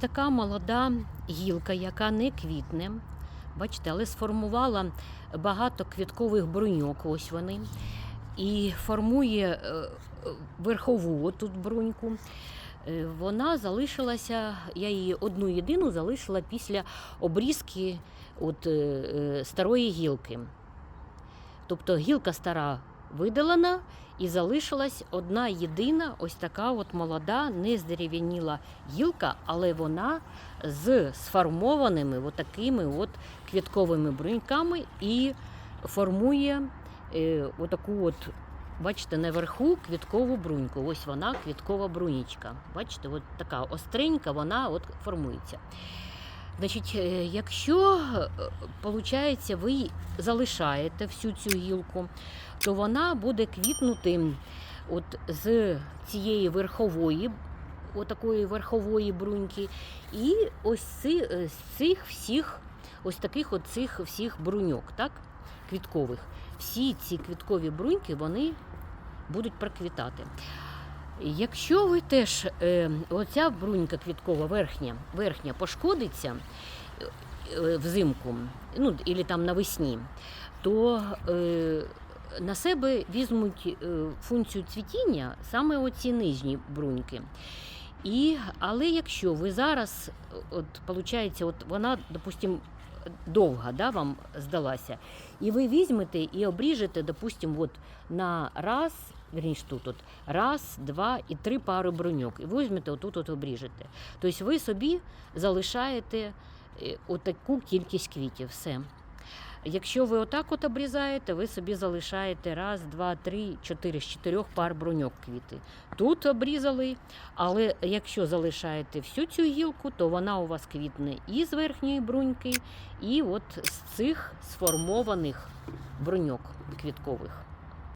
така молода гілка, яка не квітне. Бачите, але сформувала багато квіткових бруньок. Ось вони. І формує е, верхову тут бруньку. Е, Вона залишилася, я її одну єдину залишила після обрізки от, е, старої гілки. Тобто гілка стара видалена і залишилась одна єдина, ось така от молода, не здерев'яніла гілка, але вона з сформованими от такими от квітковими бруньками і формує е, отаку от. Бачите, наверху квіткову бруньку. Ось вона, квіткова брунічка. Бачите, от така остренька, вона от формується. Значить, е, якщо виходить, ви залишаєте всю цю гілку, то вона буде квітнути от з цієї верхової, отакої верхової бруньки, і ось е, з цих всіх, ось таких от цих всіх бруньок, так? Квіткових. Всі ці квіткові бруньки вони будуть проквітати. Якщо ви теж е, оця брунька квіткова верхня, верхня пошкодиться е, взимку, ну і там навесні, то е, на себе візьмуть е, функцію цвітіння саме оці нижні бруньки. І, але якщо ви зараз, от, виходить, от вона, допустимо, довга да, вам здалася, і ви візьмете і обріжете, допустимо, от на раз, верніше тут, от, раз, два і три пари бруньок. І візьмете отут от обріжете. Тобто ви собі залишаєте е, отаку кількість квітів. Все. Якщо ви отак от обрізаєте, ви собі залишаєте раз, два, три, чотири з чотирьох пар бруньок квіти. Тут обрізали, але якщо залишаєте всю цю гілку, то вона у вас квітне і з верхньої бруньки, і от з цих сформованих бруньок квіткових.